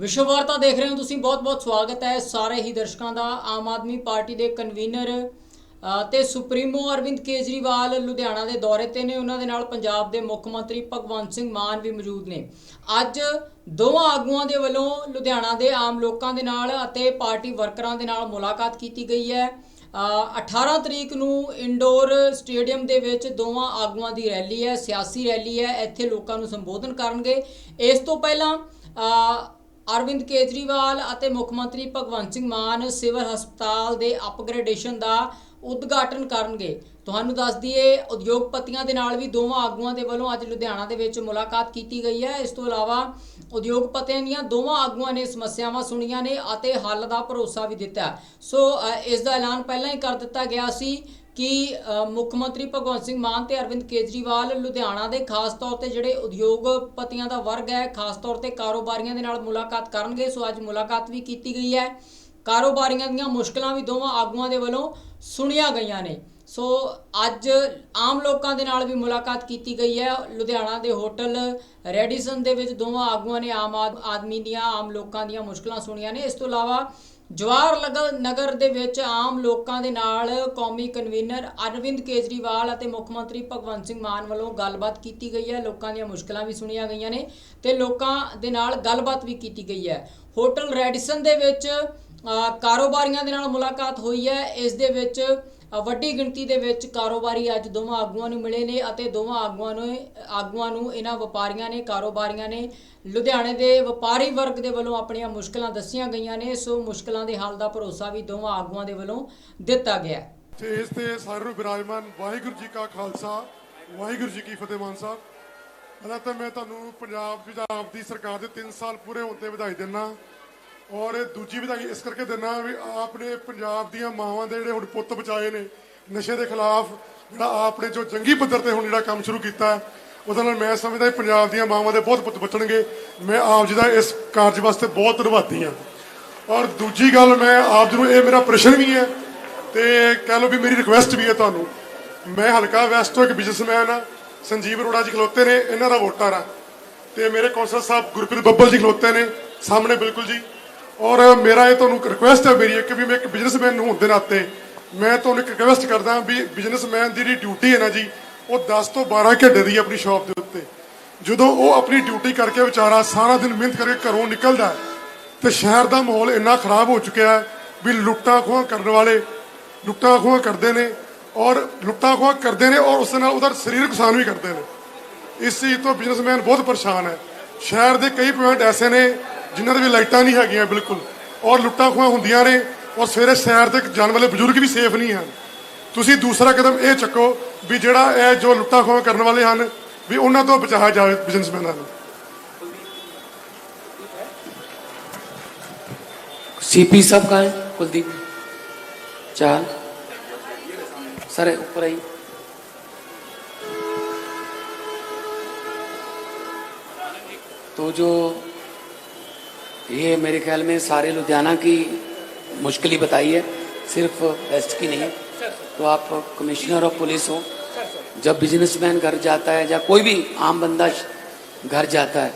ਵਿਸ਼ਵ ਵਾਰਤਾ ਦੇਖ ਰਹੇ ਹੋ ਤੁਸੀਂ ਬਹੁਤ-ਬਹੁਤ ਸਵਾਗਤ ਹੈ ਸਾਰੇ ਹੀ ਦਰਸ਼ਕਾਂ ਦਾ। ਆਮ ਆਦਮੀ ਪਾਰਟੀ ਦੇ ਕਨਵੀਨਰ ਅ, ਤੇ ਸੁਪਰੀਮੋ ਅਰਵਿੰਦ ਕੇਜਰੀਵਾਲ ਲੁਧਿਆਣਾ ਦੇ ਦੌਰੇ ਤੇ ਨੇ। ਉਹਨਾਂ ਦੇ ਨਾਲ ਪੰਜਾਬ ਦੇ ਮੁੱਖ ਮੰਤਰੀ ਭਗਵੰਤ ਸਿੰਘ ਮਾਨ ਵੀ ਮੌਜੂਦ ਨੇ। ਅੱਜ ਦੋਵਾਂ ਆਗੂਆਂ ਦੇ ਵੱਲੋਂ ਲੁਧਿਆਣਾ ਦੇ ਆਮ ਲੋਕਾਂ ਦੇ ਨਾਲ ਅਤੇ ਪਾਰਟੀ ਵਰਕਰਾਂ ਦੇ ਨਾਲ ਮੁਲਾਕਾਤ ਕੀਤੀ ਗਈ ਹੈ। ਅ, 18 ਤਰੀਕ ਨੂੰ ਇੰਡੋਰ ਸਟੇਡੀਅਮ ਦੇ ਵਿੱਚ ਦੋਵਾਂ ਆਗੂਆਂ ਦੀ ਰੈਲੀ ਹੈ ਸਿਆਸੀ ਰੈਲੀ ਹੈ। ਇੱਥੇ ਲੋਕਾਂ ਨੂੰ ਸੰਬੋਧਨ ਕਰਨਗੇ। ਇਸ ਤੋਂ ਪਹਿਲਾਂ ਅਰਵਿੰਦ ਕੇਜਰੀਵਾਲ ਅਤੇ ਮੁੱਖ ਮੰਤਰੀ ਭਗਵੰਤ ਸਿੰਘ ਮਾਨ ਸਿਵਲ ਹਸਪਤਾਲ ਦੇ ਅਪਗ੍ਰੇਡੇਸ਼ਨ ਦਾ ਉਦਘਾਟਨ ਕਰਨਗੇ। ਤੁਹਾਨੂੰ ਦੱਸ ਦਈਏ, ਉਦਯੋਗਪਤੀਆਂ ਦੇ ਨਾਲ ਵੀ ਦੋਵਾਂ ਆਗੂਆਂ ਦੇ ਵੱਲੋਂ ਅੱਜ ਲੁਧਿਆਣਾ ਦੇ ਵਿੱਚ ਮੁਲਾਕਾਤ ਕੀਤੀ ਗਈ ਹੈ। ਇਸ ਤੋਂ ਇਲਾਵਾ ਉਦਯੋਗਪਤੀਆਂ ਦੀਆਂ ਦੋਵਾਂ ਆਗੂਆਂ ਨੇ ਸਮੱਸਿਆਵਾਂ ਸੁਣੀਆਂ ਨੇ ਅਤੇ ਹੱਲ ਦਾ ਭਰੋਸਾ ਵੀ ਦਿੱਤਾ। ਸੋ ਇਸ ਦਾ ਐਲਾਨ ਪਹਿਲਾਂ ਹੀ ਕਰ ਦਿੱਤਾ ਗਿਆ ਸੀ। ਕਿ ਮੁੱਖ ਮੰਤਰੀ ਭਗਵੰਤ ਸਿੰਘ ਮਾਨ ਤੇ ਅਰਵਿੰਦ ਕੇਜਰੀਵਾਲ ਲੁਧਿਆਣਾ ਦੇ ਖਾਸ ਤੌਰ ਤੇ ਜਿਹੜੇ ਉਦਯੋਗਪਤੀਆਂ ਦਾ ਵਰਗ ਹੈ, ਖਾਸ ਤੌਰ ਤੇ ਕਾਰੋਬਾਰੀਆਂ ਦੇ ਨਾਲ ਮੁਲਾਕਾਤ ਕਰਨਗੇ। ਸੋ ਅੱਜ ਮੁਲਾਕਾਤ ਵੀ ਕੀਤੀ ਗਈ ਹੈ। ਕਾਰੋਬਾਰੀਆਂ ਦੀਆਂ ਮੁਸ਼ਕਲਾਂ ਵੀ ਦੋਵਾਂ ਆਗੂਆਂ ਦੇ ਵੱਲੋਂ ਸੁਣੀਆਂ ਗਈਆਂ ਨੇ। ਸੋ ਅੱਜ ਆਮ ਲੋਕਾਂ ਦੇ ਨਾਲ ਵੀ ਮੁਲਾਕਾਤ ਕੀਤੀ ਗਈ ਹੈ। ਲੁਧਿਆਣਾ ਦੇ ਹੋਟਲ ਰੈਡੀਸਨ ਦੇ ਵਿੱਚ ਦੋਵਾਂ ਆਗੂਆਂ ਨੇ ਆਮ ਆਦ- ਆਦਮੀ ਦੀਆਂ, ਆਮ ਲੋਕਾਂ ਦੀਆਂ ਮੁਸ਼ਕਲਾਂ ਸੁਣੀਆਂ ਨੇ। ਇਸ ਤੋਂ ਇਲਾਵਾ ਜਵਾਹਰ ਲਗ- ਨਗਰ ਦੇ ਵਿੱਚ ਆਮ ਲੋਕਾਂ ਦੇ ਨਾਲ ਕੌਮੀ ਕਨਵੀਨਰ ਅਰਵਿੰਦ ਕੇਜਰੀਵਾਲ ਅਤੇ ਮੁੱਖ ਮੰਤਰੀ ਭਗਵੰਤ ਸਿੰਘ ਮਾਨ ਵੱਲੋਂ ਗੱਲਬਾਤ ਕੀਤੀ ਗਈ ਹੈ। ਲੋਕਾਂ ਦੀਆਂ ਮੁਸ਼ਕਲਾਂ ਵੀ ਸੁਣੀਆਂ ਗਈਆਂ ਨੇ ਤੇ ਲੋਕਾਂ ਦੇ ਨਾਲ ਗੱਲਬਾਤ ਵੀ ਕੀਤੀ ਗਈ ਹੈ। ਹੋਟਲ ਰੈਡੀਸਨ ਦੇ ਵਿੱਚ ਕਾਰੋਬਾਰੀਆਂ ਦੇ ਨਾਲ ਮੁਲਾਕਾਤ ਹੋਈ ਹੈ। ਇਸ ਦੇ ਵਿੱਚ ਵੱਡੀ ਗਿਣਤੀ ਦੇ ਵਿੱਚ ਕਾਰੋਬਾਰੀ ਅੱਜ ਦੋਵਾਂ ਆਗੂਆਂ ਨੂੰ ਮਿਲੇ ਨੇ ਅਤੇ ਦੋਵਾਂ ਆਗੂਆਂ ਨੂੰ ਆਗੂਆਂ ਨੂੰ ਇਹਨਾਂ ਵਪਾਰੀਆਂ ਨੇ, ਕਾਰੋਬਾਰੀਆਂ ਨੇ ਲੁਧਿਆਣੇ ਦੇ ਵਪਾਰੀ ਵਰਗ ਦੇ ਵੱਲੋਂ ਆਪਣੀਆਂ ਮੁਸ਼ਕਲਾਂ ਦੱਸੀਆਂ ਗਈਆਂ ਨੇ, ਸੋ ਮੁਸ਼ਕਲਾਂ ਦੇ ਹੱਲ ਦਾ ਭਰੋਸਾ ਵੀ ਦੋਵਾਂ ਆਗੂਆਂ ਦੇ ਵੱਲੋਂ ਦਿੱਤਾ ਗਿਆ ਤੇ ਇਸ ਤੇ ਸਾਰੇ ਨੂੰ ਬਿਰਾਜਮਾਨ ਵਾਹਿਗੁਰੂ ਜੀ ਕਾ ਖਾਲਸਾ, ਵਾਹਿਗੁਰੂ ਜੀ ਕੀ ਫਤਿਹ ਮਾਨ ਸਾਹਿਬ। ਪਹਿਲਾਂ ਤਾਂ ਮੈਂ ਤੁਹਾਨੂੰ ਪੰਜਾਬ ਪੰਜਾਬ ਦੀ ਸਰਕਾਰ ਦੇ 3 ਸਾਲ ਪੂਰੇ ਹੋਣ ਤੇ ਵਧਾਈ ਦਿੰਦਾ। ਔਰ ਦੂਜੀ ਵਧਾਈ ਇਸ ਕਰਕੇ ਦਿੰਦਾ ਵੀ ਆਪ ਨੇ ਪੰਜਾਬ ਦੀਆਂ ਮਾਵਾਂ ਦੇ ਜਿਹੜੇ ਹੁਣ ਪੁੱਤ ਬਚਾਏ ਨੇ, ਨਸ਼ੇ ਦੇ ਖਿਲਾਫ ਜਿਹੜਾ ਆਪ ਨੇ ਜੋ ਜੰਗੀ ਪੱਧਰ ਤੇ ਹੁਣ ਜਿਹੜਾ ਕੰਮ ਸ਼ੁਰੂ ਕੀਤਾ, ਉਹਦੇ ਨਾਲ ਮੈਂ ਸਮਝਦਾ ਪੰਜਾਬ ਦੀਆਂ ਮਾਵਾਂ ਦੇ ਬਹੁਤ ਪੁੱਤ ਬਚਣਗੇ। ਮੈਂ ਆਪ ਜੀ ਦਾ ਇਸ ਕਾਰਜ ਵਾਸਤੇ ਬਹੁਤ ਧੰਨਵਾਦੀ ਹਾਂ। ਔਰ ਦੂਜੀ ਗੱਲ ਮੈਂ ਆਪ ਜੀ ਨੂੰ, ਇਹ ਮੇਰਾ ਪ੍ਰਸ਼ਨ ਵੀ ਹੈ ਤੇ ਕਹਿ ਲਓ ਵੀ ਮੇਰੀ ਰਿਕੁਐਸਟ ਵੀ ਹੈ ਤੁਹਾਨੂੰ। ਮੈਂ ਹਲਕਾ ਵੈਸਟ ਤੋਂ ਇੱਕ ਬਿਜ਼ਨਸਮੈਨ ਆ ਸੰਜੀਵ ਅਰੋੜਾ ਜੀ ਖਲੋਤੇ ਨੇ, ਇਹਨਾਂ ਦਾ ਵੋਟਰ ਆ ਤੇ ਮੇਰੇ ਕੌਂਸਲ ਸਾਹਿਬ ਗੁਰਪ੍ਰੀਤ ਬੱਬਲ ਜੀ ਖਲੋਤੇ ਨੇ, ਸਾਹਮਣੇ ਬਿਲਕੁਲ ਜੀ। ਔਰ ਮੇਰਾ ਇਹ ਤੁਹਾਨੂੰ ਰਿਕੁਐਸਟ ਹੈ ਮੇਰੀ ਕਿ ਵੀ ਮੈਂ ਇੱਕ ਬਿਜ਼ਨਸਮੈਨ ਹੋਣ ਦੇ ਨਾਤੇ ਮੈਂ ਤੁਹਾਨੂੰ ਇੱਕ ਰਿਕੁਐਸਟ ਕਰਦਾ ਵੀ ਬਿਜ਼ਨਸਮੈਨ ਦੀ ਜਿਹੜੀ ਡਿਊਟੀ ਹੈ ਨਾ ਜੀ ਉਹ 10 ਤੋਂ 12 ਘੰਟੇ ਦੀ ਆਪਣੀ ਸ਼ਾਪ ਦੇ ਉੱਤੇ। ਜਦੋਂ ਉਹ ਆਪਣੀ ਡਿਊਟੀ ਕਰਕੇ ਵਿਚਾਰਾ ਸਾਰਾ ਦਿਨ ਮਿਹਨਤ ਕਰਕੇ ਘਰੋਂ ਨਿਕਲਦਾ ਹੈ, ਤੇ ਸ਼ਹਿਰ ਦਾ ਮਾਹੌਲ ਇੰਨਾ ਖਰਾਬ ਹੋ ਚੁੱਕਿਆ ਹੈ ਵੀ ਲੁੱਟਾਂ ਖੋਹਾਂ ਕਰਨ ਵਾਲੇ ਲੁੱਟਾਂ ਖੋਹਾਂ ਕਰਦੇ ਨੇ ਔਰ ਲੁੱਟਾਂ ਖੋਹਾਂ ਕਰਦੇ ਨੇ ਔਰ ਉਸ ਦੇ ਨਾਲ ਉਹਦਾ ਸਰੀਰਕ ਨੁਕਸਾਨ ਵੀ ਕਰਦੇ ਨੇ। ਇਸ ਚੀਜ਼ ਤੋਂ ਬਿਜ਼ਨਸਮੈਨ ਬਹੁਤ ਪਰੇਸ਼ਾਨ ਹੈ। ਸ਼ਹਿਰ ਦੇ ਕਈ ਪੁਆਇੰਟ ਐਸੇ ਨੇ ਜਿਨ੍ਹਾਂ ਦੇ ਵੀ ਲਾਈਟਾਂ ਨਹੀਂ ਹੈਗੀਆਂ, ਬਿਲਕੁਲ। ਔਰ ਲੁੱਟਾਂ ਖੋਹਾਂ ਹੁੰਦੀਆਂ ਨੇ, ਔਰ ਸਵੇਰੇ ਸੈਰ ਤੇ ਜਾਣ ਵਾਲੇ ਬਜ਼ੁਰਗ ਵੀ ਸੇਫ ਨਹੀਂ ਹਨ। ਤੁਸੀਂ ਦੂਸਰਾ ਕਦਮ ਇਹ ਚੱਕੋ ਵੀ ਜਿਹੜਾ ਇਹ ਜੋ ਲੁੱਟਾਂ ਖੋਹਾਂ ਕਰਨ ਵਾਲੇ ਹਨ, ਵੀ ਉਹਨਾਂ ਤੋਂ ਬਚਾਇਆ ਜਾਵੇ ਬਿਜ਼ਨਸਮੈਨਾਂ ਨੂੰ ਸੀਪੀ ਸਾਹਿਬ ਕਾ ਹੈ? ਕੁਲਦੀਪ ਚਾਲ? ਸਾਰੇ ਉੱਪਰ ਆਈ। तो जो ये मेरे ख्याल में सारे लुधियाना की मुश्किल ही बताई है। सिर्फ़ वेस्ट की नहीं। है तो आप कमिश्नर ऑफ़ पुलिस हो। जब बिजनेसमैन घर जाता है या कोई भी आम बंदा घर जाता है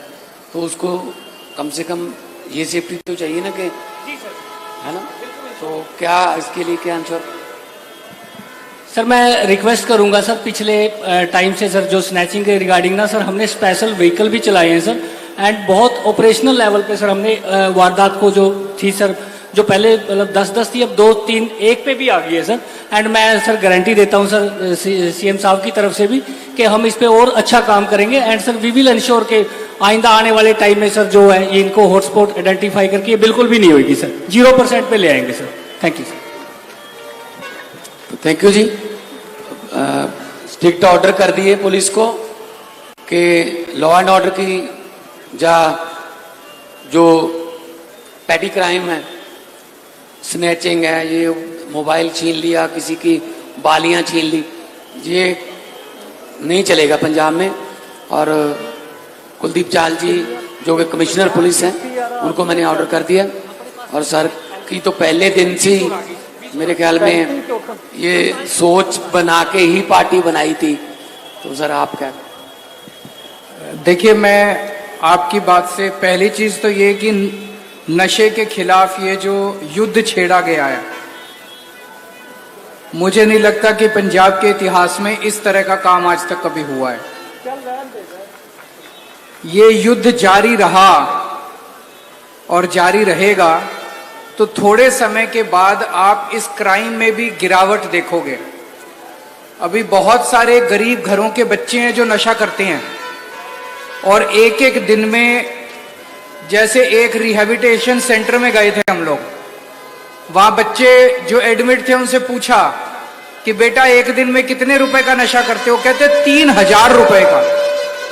तो उसको कम से कम ये सेफ्टी तो चाहिए ना कि है ना? तो क्या इसके लिए क्या आंसर सर मैं रिक्वेस्ट करूँगा सर पिछले टाइम से सर जो स्नैचिंग के रिगार्डिंग ना सर हमने स्पेशल व्हीकल भी चलाए हैं सर एंड बहुत ऑपरेशनल लेवल पे सर हमने वारदात को जो थी सर जो पहले मतलब दस दस थी, अब दो तीन, एक पे भी आ गई है सर एंड मैं सर गारंटी देता हूँ सर सीएम साहब की तरफ़ से भी कि हम इस पे और अच्छा काम करेंगे. And sir we will ensure के आइंदा आने वाले टाइम में सर जो है, ये इनको हॉटस्पॉट आइडेंटिफाई करके बिल्कुल भी नहीं होगी सर ज़ीरो परसेंट पे ले आएँगे sir thank you sir thank you ji. Strict order कर दिए पुलिस को कि लॉ एंड ऑर्डर की जा जो पैटी क्राइम है स्नैचिंग है, ये मोबाइल छीन लिया, किसी की बालियाँ छीन ली, ये नहीं चलेगा पंजाब में। और कुलदीप चाल जी, जो कि कमिश्नर पुलिस हैं, उनको मैंने ऑर्डर कर दिया। और सर, की तो पहले दिन से मेरे ख्याल में ये सोच बना के ही पार्टी बनाई थी। तो सर, आप क्या? देखिए, मैं आपकी बात से पहली चीज़ तो ये कि नशे के खिलाफ ये जो युद्ध छेड़ा गया है, मुझे नहीं लगता कि पंजाब के इतिहास में इस तरह का काम आज तक कभी हुआ है। ये युद्ध जारी रहा और जारी रहेगा तो थोड़े समय के बाद आप इस क्राइम में भी गिरावट देखोगे। अभी बहुत सारे गरीब घरों के बच्चे हैं जो नशा करते हैं। और एक एक दिन में जैसे एक रिहेबिटेशन सेंटर में गए थे हम लोग। वहाँ बच्चे जो एडमिट थे उनसे पूछा कि बेटा एक दिन में कितने रुपए का नशा करते हो? कहते, तीन हज़ार रुपए का,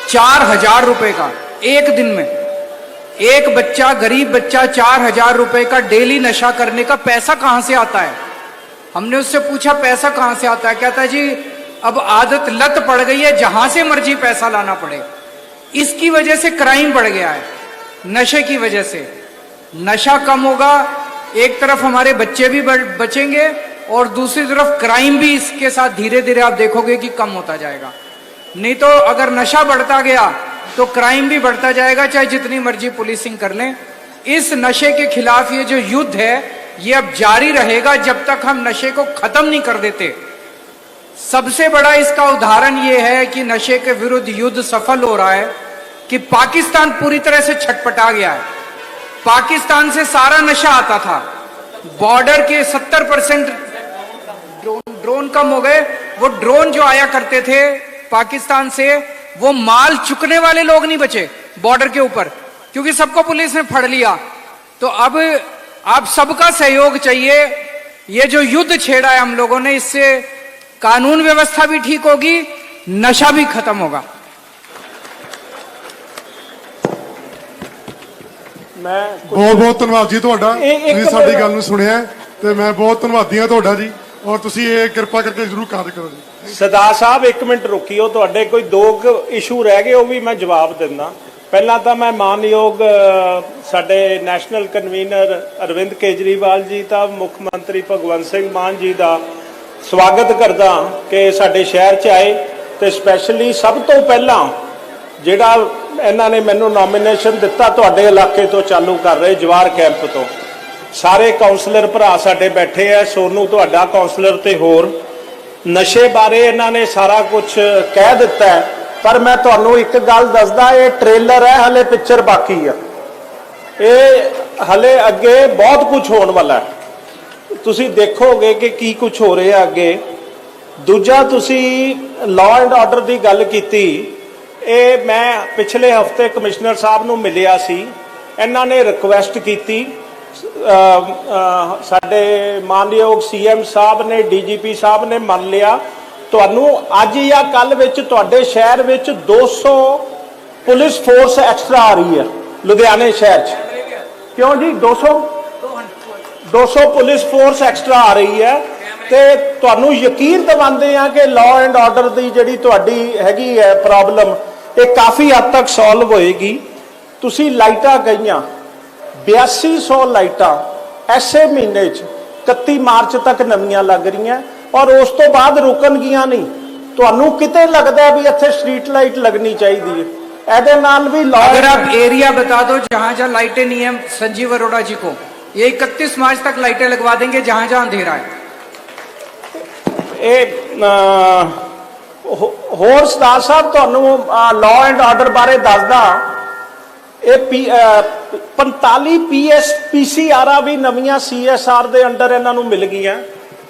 चार हज़ार रुपए का, एक दिन में। एक बच्चा, गरीब बच्चा, चार हज़ार रुपए का डेली नशा करने का पैसा कहाँ से आता है? हमने उससे पूछा, पैसा कहाँ से आता है? कहता है, जी, अब आदत लत पड़ गई है, जहाँ से मर्ज़ी पैसा लाना पड़े। इसकी वजह से क्राइम बढ़ गया है। नशे की वजह से। नशा कम होगा, एक तरफ़ हमारे बच्चे भी बचेंगे और दूसरी तरफ़ क्राइम भी इसके साथ धीरे धीरे आप देखोगे कि कम होता जाएगा। नहीं तो अगर नशा बढ़ता गया तो क्राइम भी बढ़ता जाएगा, चाहे जितनी मर्ज़ी पुलिसिंग कर लें। इस नशे के खिलाफ ये जो युद्ध है, ये अब जारी रहेगा जब तक हम नशे को खत्म नहीं कर देते। सबसे बड़ा इसका उदाहरण यह है कि नशे के विरुद्ध युद्ध सफल हो रहा है कि पाकिस्तान पूरी तरह से छटपटा गया है। पाकिस्तान से सारा नशा आता था। बॉर्डर के 70 परसेंट ड्रोन ड्रोन कम हो गए। वो ड्रोन जो आया करते थे पाकिस्तान से, वो माल चुकने वाले लोग नहीं बचे बॉर्डर के ऊपर, क्योंकि सबको पुलिस ने फड़ लिया। तो अब आप सबका सहयोग चाहिए। ये जो युद्ध छेड़ा है हम लोगों ने, इससे कानून व्यवस्था भी ठीक होगी नशा भी खत्म होगा ਮੈਂ ਬਹੁਤ ਬਹੁਤ ਧੰਨਵਾਦ ਜੀ ਤੁਹਾਡਾ ਇਹ- ਇੱਕ ਤੁਸੀਂ ਸਾਡੀ ਮਿੰਟ। ਗੱਲ ਨੂੰ ਸੁਣਿਆ ਹੈ ਤੇ ਮੈਂ ਬਹੁਤ ਧੰਨਵਾਦੀ ਹਾਂ ਤੁਹਾਡਾ ਜੀ ਔਰ ਤੁਸੀਂ ਇਹ ਕਿਰਪਾ ਕਰਕੇ ਜ਼ਰੂਰ ਕਾਰਜ ਕਰੋ ਜੀ ਸਰਦਾਰ ਸਾਹਿਬ ਇੱਕ ਮਿੰਟ ਰੁਕਿਓ ਤੁਹਾਡੇ ਕੋਈ ਦੋ ਇਸ਼ੂ ਰਹਿ ਗਏ ਉਹ ਵੀ ਮੈਂ ਜਵਾਬ ਦਿੰਦਾ ਪਹਿਲਾਂ ਤਾਂ ਮੈਂ ਮਾਨਯੋਗ ਅ, ਸਾਡੇ ਨੈਸ਼ਨਲ ਕਨਵੀਨਰ ਅਰਵਿੰਦ ਕੇਜਰੀਵਾਲ ਜੀ ਦਾ ਮੁੱਖ ਮੰਤਰੀ ਭਗਵੰਤ ਸਿੰਘ ਮਾਨ ਜੀ ਦਾ ਸਵਾਗਤ ਕਰਦਾ ਕਿ ਸਾਡੇ ਸ਼ਹਿਰ 'ਚ ਆਏ ਤੇ ਸਪੈਸ਼ਲੀ ਸਭ ਤੋਂ ਪਹਿਲਾਂ ਜਿਹੜਾ ਇਹਨਾਂ ਨੇ ਮੈਨੂੰ ਨੋਮੀਨੇਸ਼ਨ ਦਿੱਤਾ ਤੁਹਾਡੇ ਇਲਾਕੇ ਤੋਂ ਚਾਲੂ ਕਰ ਰਹੇ ਜਵਾਰ ਕੈਂਪ ਤੋਂ। ਸਾਰੇ ਕਾਉਂਸਲਰ ਭਰਾ ਸਾਡੇ ਬੈਠੇ ਆ, ਸੋਨੂੰ ਤੁਹਾਡਾ ਕਾਉਂਸਲਰ ਤੇ ਹੋਰ। ਨਸ਼ੇ ਬਾਰੇ ਇਹਨਾਂ ਨੇ ਸਾਰਾ ਕੁਝ ਕਹਿ ਦਿੱਤਾ ਪਰ ਮੈਂ ਤੁਹਾਨੂੰ ਇੱਕ ਗੱਲ ਦੱਸਦਾ, ਇਹ ਟ੍ਰੇਲਰ ਹੈ, ਹਲੇ ਪਿਕਚਰ ਬਾਕੀ ਆ। ਇਹ ਹਲੇ ਅੱਗੇ ਬਹੁਤ ਕੁਝ ਹੋਣ ਵਾਲਾ ਹੈ। ਤੁਸੀਂ ਦੇਖੋਗੇ ਕਿ ਕੀ ਕੁਝ ਹੋ ਰਿਹਾ ਅੱਗੇ। ਦੂਜਾ ਤੁਸੀਂ ਲਾਅ ਐਂਡ ਆਰਡਰ ਦੀ ਗੱਲ ਕੀਤੀ। ਇਹ ਮੈਂ ਪਿਛਲੇ ਹਫ਼ਤੇ ਕਮਿਸ਼ਨਰ ਸਾਹਿਬ ਨੂੰ ਮਿਲਿਆ ਸੀ। ਇਹਨਾਂ ਨੇ ਰਿਕੁਐਸਟ ਕੀਤੀ। ਸਾਡੇ ਮਾਨਯੋਗ ਸੀਐਮ ਸਾਹਿਬ ਨੇ ਡੀਜੀਪੀ ਸਾਹਿਬ ਨੇ ਮੰਨ ਲਿਆ। ਤੁਹਾਨੂੰ ਅੱਜ ਜਾਂ ਕੱਲ ਵਿੱਚ ਤੁਹਾਡੇ ਸ਼ਹਿਰ ਵਿੱਚ 200 ਪੁਲਿਸ ਫੋਰਸ ਐਕਸਟਰਾ ਆ ਰਹੀ ਹੈ, ਲੁਧਿਆਣੇ ਸ਼ਹਿਰ 'ਚ। ਕਿਉਂ ਜੀ? 200 200 ਪੁਲਿਸ ਫੋਰਸ ਐਕਸਟਰਾ ਆ ਰਹੀ ਹੈ ਤੇ ਤੁਹਾਨੂੰ ਯਕੀਨ ਦਿਵਾਉਂਦੇ ਆ ਕਿ ਲਾਅ ਐਂਡ ਆਰਡਰ ਦੀ ਜਿਹੜੀ ਤੁਹਾਡੀ ਹੈਗੀ ਹੈ ਪ੍ਰੋਬਲਮ ਇਹ ਕਾਫੀ ਹੱਦ ਤੱਕ ਸੋਲਵ ਹੋਏਗੀ ਤੁਸੀਂ ਲਾਈਟਾਂ ਗਈਆਂ 8200 ਲਾਈਟਾਂ ਐਸੇ ਮਹੀਨੇ 'ਚ 31 ਮਾਰਚ ਤੱਕ ਨਵੀਆਂ ਲੱਗ ਰਹੀਆਂ ਔਰ ਉਸ ਤੋਂ ਬਾਅਦ ਰੁਕਣਗੀਆਂ ਨਹੀਂ ਤੁਹਾਨੂੰ ਕਿਤੇ ਲੱਗਦਾ ਹੈ ਵੀ ਇੱਥੇ ਸਟਰੀਟ ਲਾਈਟ ਲੱਗਣੀ ਚਾਹੀਦੀ ਹੈ ਇਹਦੇ ਨਾਲ ਵੀ अगर ਲਾਅ आप एरिया बता दो जहां जहां लाइटें नहीं है संजीव अरोड़ा जी को ये इकतीस मार्च तक लाइटें लगवा देंगे जहां जहां अंधेरा है ਇਹ ਅਹ, ਹੋ- ਹੋਰ ਸਰਦਾਰ ਸਾਹਿਬ ਤੁਹਾਨੂੰ ਲਾਅ ਐਂਡ ਆਰਡਰ ਬਾਰੇ ਦੱਸਦਾ ਇਹ ਪੀ- ਅਹ, 45 ਪੀਐਸ ਪੀਸੀਆਰਾਂ ਵੀ ਨਵੀਆਂ ਸੀਐਸਆਰ ਦੇ ਅੰਡਰ ਇਹਨਾਂ ਨੂੰ ਮਿਲ ਗਈਆਂ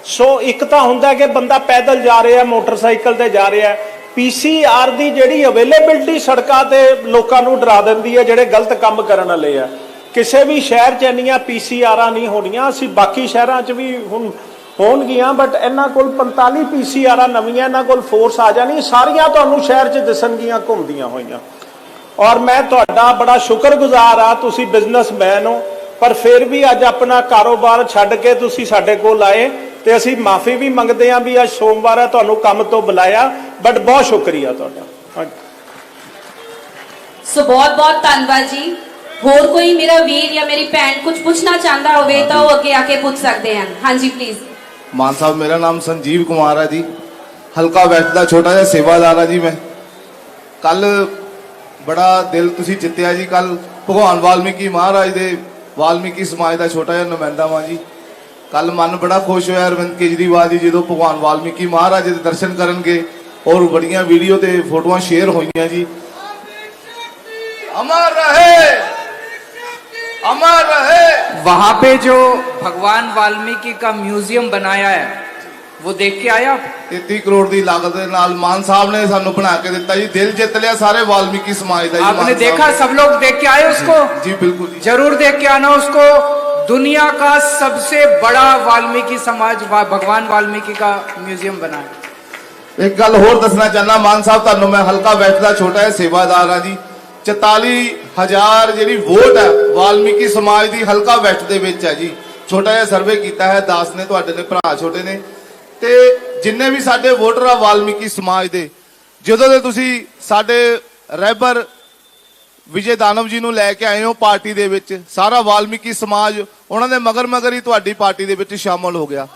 ਸੋ ਇੱਕ ਤਾਂ ਹੁੰਦਾ ਕਿ ਬੰਦਾ ਪੈਦਲ ਜਾ ਰਿਹਾ ਮੋਟਰਸਾਈਕਲ ਤੇ ਜਾ ਰਿਹਾ ਪੀਸੀਆਰ ਦੀ ਜਿਹੜੀ ਅਵੇਲੇਬਿਲਟੀ ਸੜਕਾਂ ਤੇ ਲੋਕਾਂ ਨੂੰ ਡਰਾ ਦਿੰਦੀ ਹੈ ਜਿਹੜੇ ਗਲਤ ਕੰਮ ਕਰਨ ਵਾਲੇ ਆ ਕਿਸੇ ਵੀ ਸ਼ਹਿਰ 'ਚ ਇੰਨੀਆਂ ਪੀਸੀਆਰਾਂ ਨਹੀਂ ਹੋਣੀਆਂ, ਅਸੀਂ ਬਾਕੀ ਸ਼ਹਿਰਾਂ 'ਚ ਵੀ ਹੁਣ ਹੋਣਗੀਆਂ ਬਟ ਇਹਨਾਂ ਕੋਲ 45 ਪੀਸੀਆਰਾਂ ਨਵੀਆਂ, ਇਹਨਾਂ ਕੋਲ ਫੋਰਸ ਆ ਜਾਣੀ, ਸਾਰੀਆਂ ਤੁਹਾਨੂੰ ਸ਼ਹਿਰ 'ਚ ਦਿਸਣਗੀਆਂ, ਘੁੰਮਦੀਆਂ ਹੋਈਆਂ। ਔਰ ਮੈਂ ਤੁਹਾਡਾ ਬੜਾ ਸ਼ੁਕਰਗੁਜ਼ਾਰ ਆ ਤੁਸੀਂ ਬਿਜ਼ਨਸਮੈਨ ਹੋ, ਪਰ ਫਿਰ ਵੀ ਅੱਜ ਆਪਣਾ ਕਾਰੋਬਾਰ ਛੱਡ ਕੇ ਤੁਸੀਂ ਸਾਡੇ ਕੋਲ ਆਏ, ਤੇ ਅਸੀਂ ਮਾਫੀ ਵੀ ਮੰਗਦੇ ਹਾਂ ਵੀ ਅੱਜ ਸੋਮਵਾਰ ਹੈ, ਤੁਹਾਨੂੰ ਕੰਮ ਤੋਂ ਬੁਲਾਇਆ ਬਟ ਬਹੁਤ ਸ਼ੁਕਰੀਆ ਤੁਹਾਡਾ। ਹਾਂਜੀ। ਸੋ ਬਹੁਤ ਬਹੁਤ ਧੰਨਵਾਦ ਜੀ। ਹੋਰ ਕੋਈ ਮੇਰਾ ਵੀਰ ਜਾਂ ਮੇਰੀ ਭੈਣ ਕੁਝ ਪੁੱਛਣਾ ਚਾਹੁੰਦਾ ਹੋਵੇ ਤਾਂ ਉਹ ਅੱਗੇ ਆ ਕੇ ਪੁੱਛ ਸਕਦੇ ਹਨ। ਹਾਂਜੀ ਪਲੀਜ਼ ਮਾਨ ਸਾਹਿਬ, ਮੇਰਾ ਨਾਮ ਸੰਜੀਵ ਕੁਮਾਰ ਹੈ ਜੀ। ਹਲਕਾ ਵੈਸਟ ਦਾ ਛੋਟਾ ਜਿਹਾ ਸੇਵਾਦਾਰ ਆ ਜੀ ਮੈਂ। ਕੱਲ ਬੜਾ ਦਿਲ ਤੁਸੀਂ ਜਿੱਤਿਆ ਜੀ। ਕੱਲ ਭਗਵਾਨ ਵਾਲਮੀਕੀ ਮਹਾਰਾਜ ਦੇ ਵਾਲਮੀਕੀ ਸਮਾਜ ਦਾ ਛੋਟਾ ਜਿਹਾ ਨੁਮਾਇੰਦਾ ਵਾਂ ਜੀ। ਕੱਲ ਮਨ ਬੜਾ ਖੁਸ਼ ਹੋਇਆ ਅਰਵਿੰਦ ਕੇਜਰੀਵਾਲ ਜੀ, ਜਦੋਂ ਭਗਵਾਨ ਵਾਲਮੀਕੀ ਮਹਾਰਾਜ ਦੇ ਦਰਸ਼ਨ ਕਰਨਗੇ ਔਰ ਬੜੀਆਂ ਵੀਡੀਓ ਤੇ ਫੋਟੋਆਂ ਸ਼ੇਅਰ ਹੋਈਆਂ ਜੀ। ਅਮਰ ਰਹੇ! अमर रहे वहां पे जो भगवान वाल्मीकि का म्यूजियम बनाया है वो देख के आया आप 33 ਕਰੋੜ ਦੀ ਲਾਗਤ ਦੇ ਨਾਲ ਮਾਨ ਸਾਹਿਬ ਨੇ ਸਾਨੂੰ ਬਣਾ ਕੇ ਦਿੱਤਾ ਜੀ ਦਿਲ ਜਿੱਤ ਲਿਆ ਸਾਰੇ ਵਾਲਮੀਕੀ ਸਮਾਜ ਦਾ ਜੀ आपने ਮਾਨ देखा ਸਾਹਿਬ सब लोग देख के आए उसको ने। जी बिल्कुल जी जरूर देख के आना उसको दुनिया का सबसे बड़ा वाल्मीकि समाज वा- भगवान वाल्मीकि का म्यूजियम बना है ਇੱਕ ਗੱਲ ਹੋਰ ਦੱਸਣਾ ਚਾਹਨਾ ਮਾਨ ਸਾਹਿਬ ਤੁਹਾਨੂੰ ਮੈਂ ਹਲਕਾ ਵੈਸਟ ਦਾ ਛੋਟਾ ਜਿਹਾ ਸੇਵਾਦਾਰ ਆ ਜੀ 44000 ਜਿਹੜੀ ਵੋਟ ਹੈ, ਵਾਲਮੀਕੀ ਸਮਾਜ ਦੀ ਹਲਕਾ ਵੈਸਟ ਦੇ ਵਿੱਚ ਹੈ ਜੀ। ਛੋਟਾ ਜਿਹਾ ਸਰਵੇ ਕੀਤਾ ਹੈ, ਦਾਸ ਨੇ ਤੁਹਾਡੇ ਨੇ ਭਰਾ ਛੋਟੇ ਨੇ। ਤੇ ਜਿੰਨੇ ਵੀ ਸਾਡੇ ਵੋਟਰ ਆ ਵਾਲਮੀਕੀ ਸਮਾਜ ਦੇ, ਜਦੋਂ ਦੇ ਤੁਸੀਂ ਸਾਡੇ ਰਹਿਬਰ ਵਿਜੇ ਦਾਨਵ ਜੀ ਨੂੰ ਲੈ ਕੇ ਆਏ ਹੋ ਪਾਰਟੀ ਦੇ ਵਿੱਚ, ਸਾਰਾ ਵਾਲਮੀਕੀ ਸਮਾਜ ਉਹਨਾਂ ਦੇ ਮਗਰ ਮਗਰ ਹੀ ਤੁਹਾਡੀ ਪਾਰਟੀ ਦੇ ਵਿੱਚ ਸ਼ਾਮਲ ਹੋ ਗਿਆ।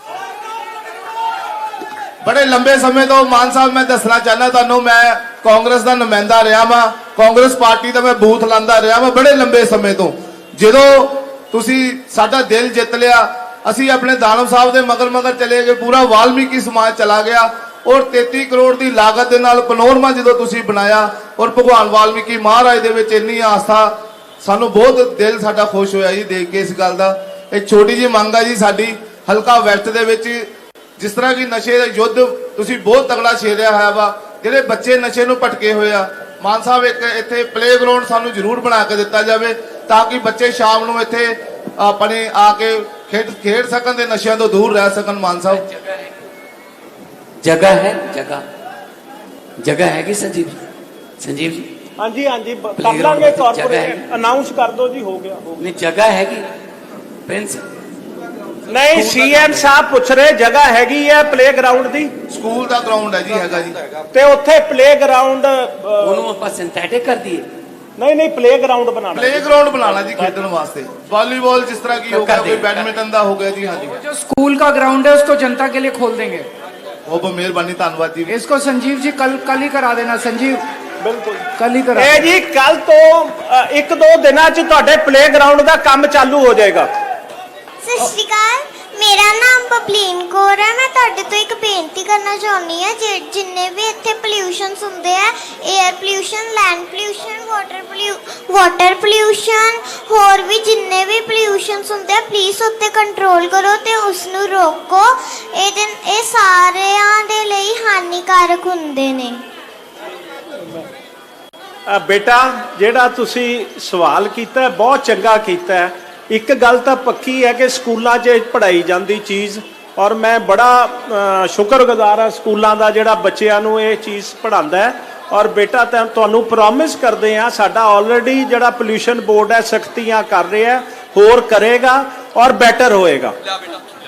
ਬੜੇ ਲੰਬੇ ਸਮੇਂ ਤੋਂ ਮਾਨ ਸਾਹਿਬ, ਮੈਂ ਦੱਸਣਾ ਚਾਹੁੰਦਾ ਤੁਹਾਨੂੰ, ਮੈਂ ਕਾਂਗਰਸ ਦਾ ਨੁਮਾਇੰਦਾ ਰਿਹਾ ਵਾਂ, ਕਾਂਗਰਸ ਪਾਰਟੀ ਦਾ ਮੈਂ ਬੂਥ ਲਾਂਦਾ ਰਿਹਾ ਵਾਂ ਬੜੇ ਲੰਬੇ ਸਮੇਂ ਤੋਂ। ਜਦੋਂ ਤੁਸੀਂ ਸਾਡਾ ਦਿਲ ਜਿੱਤ ਲਿਆ, ਅਸੀਂ ਆਪਣੇ ਦਾਨਵ ਸਾਹਿਬ ਦੇ ਮਗਰ ਮਗਰ ਚਲੇ ਗਏ, ਪੂਰਾ ਵਾਲਮੀਕੀ ਸਮਾਜ ਚਲਾ ਗਿਆ ਔਰ 33 ਕਰੋੜ ਦੀ ਲਾਗਤ ਦੇ ਨਾਲ ਪਨੋਰਮਾ ਜਦੋਂ ਤੁਸੀਂ ਬਣਾਇਆ ਔਰ ਭਗਵਾਨ ਵਾਲਮੀਕੀ ਮਹਾਰਾਜ ਦੇ ਵਿੱਚ ਇੰਨੀ ਆਸਥਾ, ਸਾਨੂੰ ਬਹੁਤ ਦਿਲ ਸਾਡਾ ਖੁਸ਼ ਹੋਇਆ ਜੀ ਦੇਖ ਕੇ ਇਸ ਗੱਲ ਦਾ। ਇੱਕ ਛੋਟੀ ਜਿਹੀ ਮੰਗ ਆ ਜੀ ਸਾਡੀ, ਹਲਕਾ ਵੈਸਟ ਦੇ ਵਿੱਚ ਜਿਸ ਤਰ੍ਹਾਂ ਕਿ ਨਸ਼ੇ ਦਾ ਯੁੱਧ ਤੁਸੀਂ ਬਹੁਤ ਤਗੜਾ ਛੇੜਿਆ ਹੋਇਆ ਵਾ ਜਿਹੜੇ ਬੱਚੇ ਨਸ਼ੇ ਨੂੰ ਭਟਕੇ ਹੋਏ ਆ ਮਾਨ ਸਾਹਿਬ ਇੱਕ ਇੱਥੇ ਪਲੇਗਰਾਉਂਡ ਸਾਨੂੰ ਜ਼ਰੂਰ ਬਣਾ ਕੇ ਦਿੱਤਾ ਜਾਵੇ ਤਾਂ ਕਿ ਬੱਚੇ ਸ਼ਾਮ ਨੂੰ ਇੱਥੇ ਆਪਣੇ ਆ ਕੇ ਖੇਡ ਖੇਡ ਸਕਣ ਤੇ ਨਸ਼ਿਆਂ ਤੋਂ ਦੂਰ ਰਹਿ ਸਕਣ ਮਾਨ ਸਾਹਿਬ। ਜਗ੍ਹਾ ਹੈ ਜਗ੍ਹਾ। ਜਗ੍ਹਾ ਹੈਗੀ ਸੰਜੀਵ ਸੰਜੀਵ ਜੀ? ਹਾਂਜੀ ਹਾਂਜੀ ਕਰ ਲਾਂਗੇ ਕਾਰਪੋਰੇਟ ਅਨਾਉਂਸ ਕਰ ਦਿਓ ਜੀ ਹੋ ਗਿਆ ਨਹੀਂ ਜਗ੍ਹਾ ਹੈਗੀ। ਪ੍ਰਿੰਸ ਨਹੀਂ ਸੀਐਮ ਸਾਹਿਬ ਪੁੱਛ ਰਹੇ ਜਗ੍ਹਾ ਹੈਗੀ ਹੈ ਪਲੇਗਰਾਉਂਡ ਦੀ ਸਕੂਲ ਦਾ ਗਰਾਊਂਡ ਹੈ ਜੀ ਹੈਗਾ ਜੀ ਤੇ ਉੱਥੇ ਪਲੇਗਰਾਉਂਡ ਉਹਨੂੰ ਆਪਾਂ ਸਿੰਥੈਟਿਕ ਕਰ ਦਈਏ ਨਹੀਂ ਨਹੀਂ ਪਲੇਗਰਾਉਂਡ ਬਣਾਉਣਾ ਪਲੇਗਰਾਉਂਡ ਬਣਾਉਣਾ ਜੀ ਖੇਡਣ ਵਾਸਤੇ ਵਾਲੀਬਾਲ ਜਿਸ ਤਰ੍ਹਾਂ ਕੀ ਹੋ ਗਿਆ ਕਰ ਕੋਈ ਦੇਂਗੇ, ਬੈਡਮਿੰਟਨ ਦਾ ਹੋ ਗਿਆ ਜੀ ਹਾਂਜੀ जो स्कूल का ग्राउंड है उसको जनता के लिए खोल देंगे ਬਹੁਤ ਮਿਹਰਬਾਨੀ ਧੰਨਵਾਦ ਜੀ इसको संजीव जी कल कल ही करा देना संजीव ਬਿਲਕੁਲ कल ही करा ਇਹ ਜੀ ਕੱਲ ਤੋਂ ਅ, ਇੱਕ ਦੋ ਦਿਨਾਂ 'ਚ ਤੁਹਾਡੇ ਪਲੇਗਰਾਉਂਡ ਦਾ ਕੰਮ ਚਾਲੂ ਹੋ ਜਾਏਗਾ ਸਤਿ ਸ਼੍ਰੀ ਅਕਾਲ। ਮੇਰਾ ਨਾਮ ਬਬਲੀਨ ਕੌਰ ਹੈ। ਮੈਂ ਤੁਹਾਡੇ ਤੋਂ ਇੱਕ ਬੇਨਤੀ ਕਰਨਾ ਚਾਹੁੰਦੀ ਹਾਂ। ਜੇ ਜਿੰਨੇ ਵੀ ਇੱਥੇ ਪੋਲਿਊਸ਼ਨਸ ਹੁੰਦੇ ਆ air pollution land pollution water ਪੋਲਿਊ water pollution ਹੋਰ ਵੀ ਜਿੰਨੇ ਵੀ ਪੋਲਿਊਸ਼ਨਸ ਹੁੰਦੇ ਆ ਪਲੀਜ਼ ਉੱਤੇ ਕੰਟਰੋਲ ਕਰੋ ਤੇ ਉਸ ਨੂੰ ਰੋਕੋ। ਇਹਦੇ, ਇਹ ਸਾਰਿਆਂ ਦੇ ਲਈ ਹਾਨੀਕਾਰਕ ਹੁੰਦੇ ਨੇ। ਬੇਟਾ, ਜਿਹੜਾ ਤੁਸੀਂ ਸਵਾਲ ਕੀਤਾ, ਬਹੁਤ ਚੰਗਾ ਕੀਤਾ ਹੈ। ਇੱਕ ਗੱਲ ਤਾਂ ਪੱਕੀ ਹੈ ਕਿ ਸਕੂਲਾਂ 'ਚ ਪੜ੍ਹਾਈ ਜਾਂਦੀ ਚੀਜ਼ ਔਰ ਮੈਂ ਬੜਾ ਸ਼ੁਕਰਗੁਜ਼ਾਰ ਹਾਂ ਸਕੂਲਾਂ ਦਾ ਜਿਹੜਾ ਬੱਚਿਆਂ ਨੂੰ ਇਹ ਚੀਜ਼ ਪੜ੍ਹਾਉਂਦਾ ਹੈ। ਔਰ ਬੇਟਾ, ਤਾਂ ਤੁਹਾਨੂੰ ਪ੍ਰੋਮਿਸ ਕਰਦੇ ਹਾਂ, ਸਾਡਾ ਆਲਰੇਡੀ ਜਿਹੜਾ ਪੋਲੂਸ਼ਨ ਬੋਰਡ ਹੈ, ਸਖਤੀਆਂ ਕਰ ਰਿਹਾ ਹੋਰ ਕਰੇਗਾ ਔਰ ਬੈਟਰ ਹੋਏਗਾ।